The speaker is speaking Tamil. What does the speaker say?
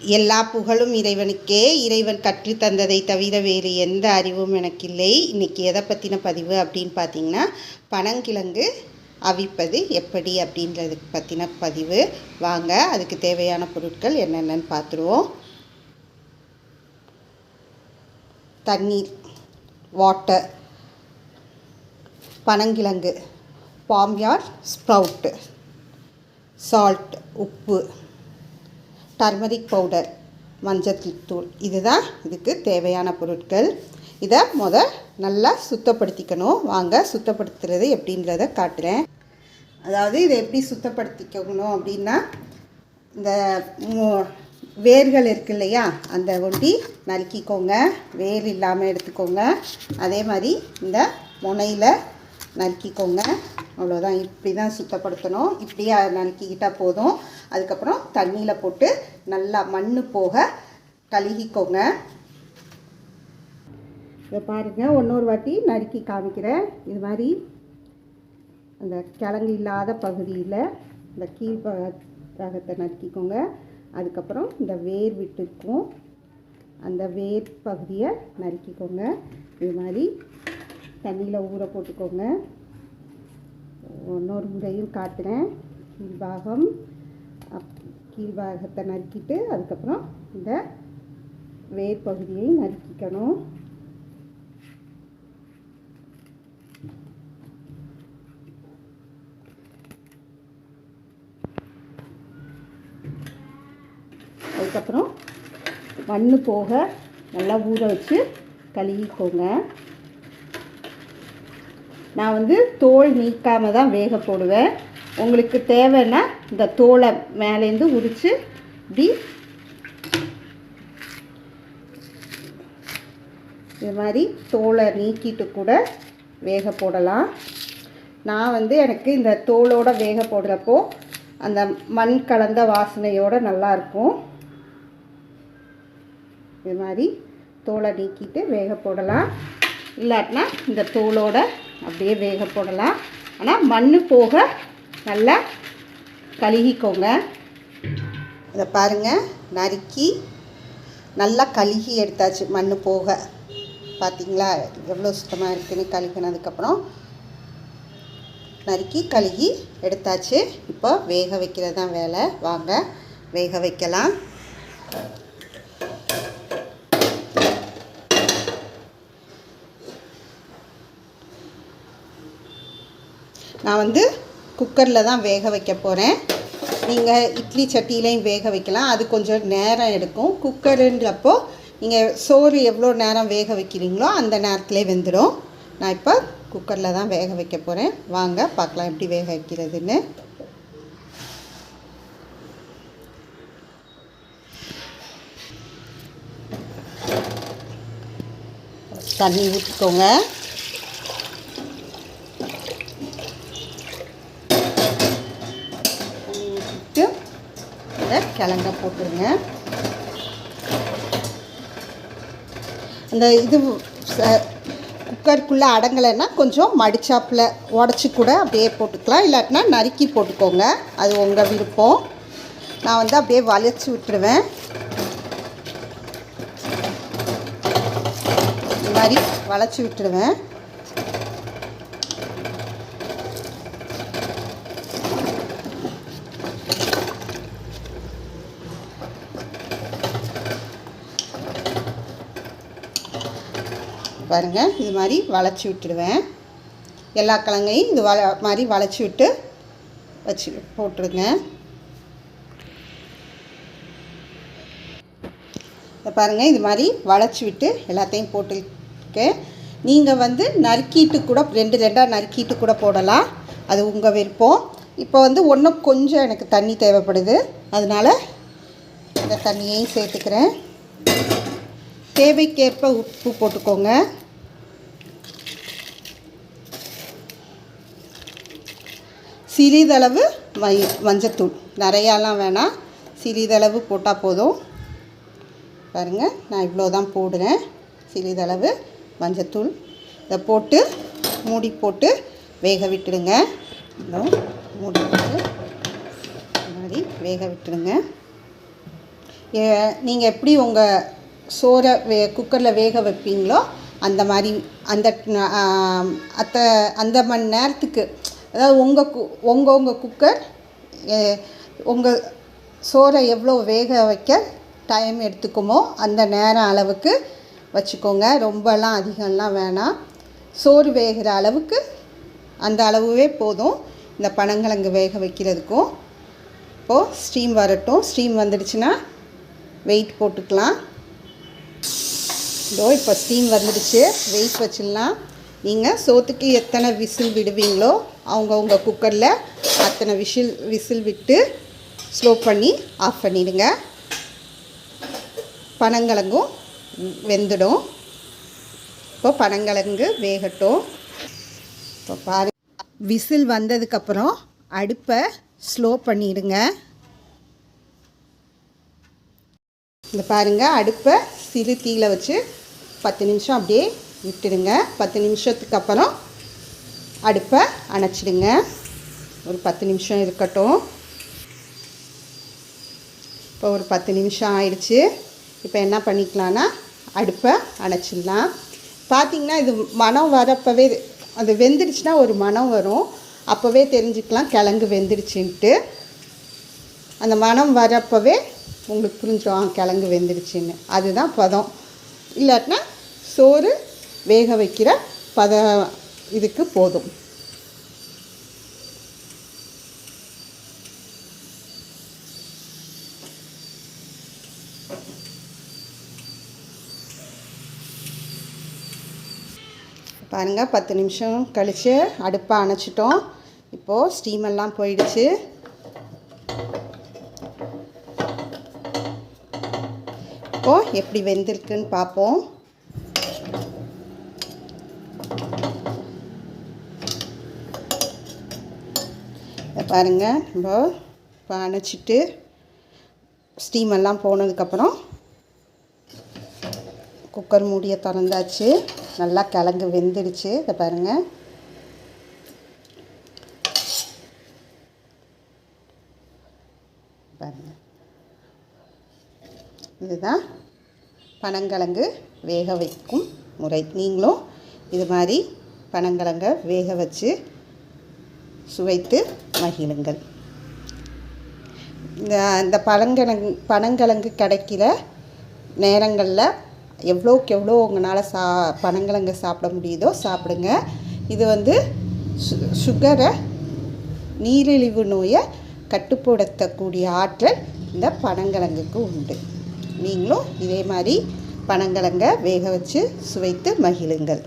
எல்லா புகழும் இறைவனுக்கே. இறைவன் கற்றுத்தந்ததை தவிர வேறு எந்த அறிவும் எனக்கு இல்லை இன்றைக்கி எதை பற்றின பதிவு அப்படின்னு பார்த்தீங்கன்னா பனங்கிழங்கு அவிப்பது எப்படி அப்படின்றது பற்றின பதிவு. வாங்க அதுக்கு தேவையான பொருட்கள் என்னென்னு பார்த்துருவோம். தண்ணீர் வாட்டர் பனங்கிழங்கு பாம்யார்ட் ஸ்ப்ரவுட்டு சால்ட் உப்பு டர்மரிக் பவுடர் மஞ்சள் தூள். இதுதான் இதுக்கு தேவையான பொருட்கள். இதை முத நல்லா சுத்தப்படுத்திக்கணும். வாங்க சுத்தப்படுத்துறது எப்படின்றத காட்டுறேன். அதாவது இதை எப்படி சுத்தப்படுத்திக்கணும் அப்படின்னா இந்த வேர்கள் இருக்கு இல்லையா? அந்த ஒண்டி நறுக்கிக்கோங்க. வேர் இல்லாமல் எடுத்துக்கோங்க. அதே மாதிரி இந்த முனையில் நறுக்கிக்கோங்க. அவ்வளோதான் இப்படி தான் சுத்தப்படுத்தணும். இப்படியே நறுக்கிக்கிட்டால் போதும். அதுக்கப்புறம் தண்ணியில் போட்டு நல்லா மண் போக கழுகிக்கோங்க. இதை பாருங்கள் இன்னொரு வாட்டி நறுக்கி காமிக்கிறேன். இது மாதிரி அந்த கிழங்கு இல்லாத பகுதியில் இந்த கீழ்ப ரகத்தை நறுக்கிக்கோங்க. அதுக்கப்புறம் இந்த வேர் விட்டுருக்கும். அந்த வேர் பகுதியை நறுக்கிக்கோங்க. இது மாதிரி தண்ணியில் ஊற போட்டுக்கோங்க. இன்னொரு முறையும் காட்டுறேன். கீழ்பாகம் அப் கீழ்பாகத்தை நறுக்கிட்டு அதுக்கப்புறம் இந்த வேர் பகுதியை நறுக்கிக்கணும். அதுக்கப்புறம் மண் போக நல்லா ஊற வச்சு கழுவிக்கோங்க. நான் வந்து தோல் நீக்காமல் தான் வேக போடுவேன். உங்களுக்கு தேவைன்னா இந்த தோலை மேலேருந்து உரித்து இப்படி இது மாதிரி தோலை நீக்கிட்டு கூட வேக போடலாம். நான் வந்து எனக்கு இந்த தோலோடு வேக போடுறப்போ அந்த மண் கலந்த வாசனையோடு நல்லாயிருக்கும் இது மாதிரி தோலை நீக்கிட்டு வேக போடலாம். இல்லாட்டினா இந்த தோலோட அப்படியே வேக போடலாம். ஆனால் மண் போக நல்லா கழுகிக்கோங்க. இதை பாருங்கள் நறுக்கி நல்லா கழுகி எடுத்தாச்சு மண் போக. பார்த்தீங்களா எவ்வளோ சுத்தமாக இருக்குதுன்னு கழுகினதுக்கப்புறம் நறுக்கி கழுகி எடுத்தாச்சு. இப்போ வேக வைக்கிறது தான் வேலை. வாங்க வேக வைக்கலாம். நான் வந்து குக்கரில் தான் வேக வைக்க போகிறேன். நீங்கள் இட்லி சட்டியிலையும் வேக வைக்கலாம். அது கொஞ்சம் நேரம் எடுக்கும். குக்கருன்றப்போ நீங்கள் சோறு எவ்வளோ நேரம் வேக வைக்கிறீங்களோ அந்த நேரத்துலேயே வெந்துடும். நான் இப்போ குக்கரில் தான் வேக வைக்க போகிறேன். வாங்க பார்க்கலாம் எப்படி வேக வைக்கிறதுன்னு. தண்ணி ஊற்றிக்கோங்க தண்ணி ஊற்றிட்டு இதை கிழங்க போட்டுருங்க. அந்த இது ச- குக்கருக்குள்ளே அடங்கலைன்னா கொஞ்சம் மடிச்சாப்பில் உடச்சி கூட அப்படியே போட்டுக்கலாம். இல்லாட்டினா நறுக்கி போட்டுக்கோங்க. அது உங்கள் விருப்பம். நான் வந்து அப்படியே வளைச்சி விட்டுருவேன். இந்த மாதிரி வளைச்சி விட்டுருவேன். பாருங்கள் இது மாதிரி வளைச்சி விட்டுடுவேன். எல்லா கிழங்கையும் இது வள மாதிரி வளைச்சி விட்டு வச்சு போட்டுருங்க. இதை பாருங்கள் இது மாதிரி வளைச்சி விட்டு எல்லாத்தையும் போட்டுருக்கேன் நீங்கள் வந்து நறுக்கிட்டு கூட ரெண்டு ரெண்டாக நறுக்கிட்டு கூட போடலாம். அது உங்கள் விருப்பம். இப்போ வந்து ஒன்றும் கொஞ்சம் எனக்கு தண்ணி தேவைப்படுது. அதனால் இந்த தண்ணியையும் சேர்த்துக்கிறேன். தேவைக்கேற்ப உப்பு போட்டுக்கோங்க. சிறிதளவு மை மஞ்சத்தூள். நிறையாலாம் வேணாம் சிறிதளவு போட்டால் போதும். பாருங்கள் நான் இவ்வளோ தான் போடுறேன். சிறிதளவு மஞ்சத்தூள். இதை போட்டு மூடி போட்டு வேக விட்டுடுங்க. மூடி போட்டு மாதிரி வேக விட்டுடுங்க. நீங்கள் எப்படி உங்கள் சோறை வே குக்கரில் வேக வைப்பீங்களோ அந்த மாதிரி அந்த அத்தை அந்த மணி நேரத்துக்கு அதாவது உங்கள் கு உங்கள் உங்கள் குக்கர் உங்கள் சோறை எவ்வளோ வேக வைக்க டைம் எடுத்துக்குமோ அந்த நேரம் அளவுக்கு வச்சுக்கோங்க. ரொம்பலாம் அதிகம்லாம் வேணாம். சோறு வேகிற அளவுக்கு அந்த அளவுவே போதும். இந்த பனங்கிழங்கு வேக வைக்கிறதுக்கும். இப்போது ஸ்டீம் வரட்டும். ஸ்டீம் வந்துடுச்சுன்னா வெயிட் போட்டுக்கலாம். இதோ இப்போ ஸ்டீம் வந்துடுச்சு. வெயிட் வச்சிடலாம். நீங்கள் சோத்துக்கு எத்தனை விசில் விடுவீங்களோ அவங்கவுங்க குக்கரில் அத்தனை விசில் விசில் விட்டு ஸ்லோ பண்ணி ஆஃப் பண்ணிடுங்க. பனங்கிழங்கும் வெந்துடும். இப்போ பனங்கிழங்கு வேகட்டும். இப்போ பாரு விசில் வந்ததுக்கப்புறம் அடுப்பை ஸ்லோ பண்ணிடுங்க. இந்த பாருங்கள் அடுப்பை சிறு தீயில வச்சு பத்து நிமிஷம் அப்படியே விட்டுடுங்க. பத்து நிமிஷத்துக்கு அப்புறம் அடுப்பை அணைச்சிடுங்க. ஒரு பத்து நிமிஷம் இருக்கட்டும். இப்போ ஒரு பத்து நிமிஷம் ஆயிடுச்சு. இப்போ என்ன பண்ணிக்கலான்னா அடுப்பை அணைச்சிடலாம். பார்த்திங்கன்னா இது மனம் வரப்பவே அது வெந்துடுச்சுன்னா ஒரு மனம் வரும். அப்போவே தெரிஞ்சுக்கலாம் கிழங்கு வெந்துடுச்சுன்ட்டு. அந்த மனம் வரப்பவே உங்களுக்கு புரிஞ்சிடும் கிழங்கு வெந்துடுச்சுன்னு. அதுதான் பதம். இல்லாட்டினா சோறு வேக வைக்கிற பத இதுக்கு போதும். பாருங்கள் பத்து நிமிஷம் கழித்து அடுப்பை அணைச்சிட்டோம். இப்போது ஸ்டீமெல்லாம் போயிடுச்சு. இப்போது எப்படி வெந்திருக்குன்னு பார்ப்போம். பாருங்கள் நம்ம இப்போ அணைச்சிட்டு ஸ்டீம் எல்லாம் போனதுக்கப்புறம் குக்கர் மூடியை திறந்தாச்சு. நல்லா கிழங்கு வெந்துடுச்சு. இதை பாருங்கள் பாருங்கள் இதுதான் பனங்கிழங்கு வேக வைக்கும் முறை. நீங்களும் இது மாதிரி பனங்கிழங்க வேக வச்சு சுவைத்து மகிழுங்கள். இந்த இந்த பனங்கிழங்கு பனங்கிழங்கு கிடைக்கிற நேரங்களில் எவ்வளோக்கு எவ்வளோ உங்களால் சா பனங்கிழங்கு சாப்பிட முடியுதோ சாப்பிடுங்க. இது வந்து சு சுகரை நீரிழிவு நோயை கட்டுப்படுத்தக்கூடிய ஆற்றல் இந்த பனங்கிழங்குக்கு உண்டு. நீங்களும் இதே மாதிரி பனங்கிழங்க வேக வச்சு சுவைத்து மகிழுங்கள்.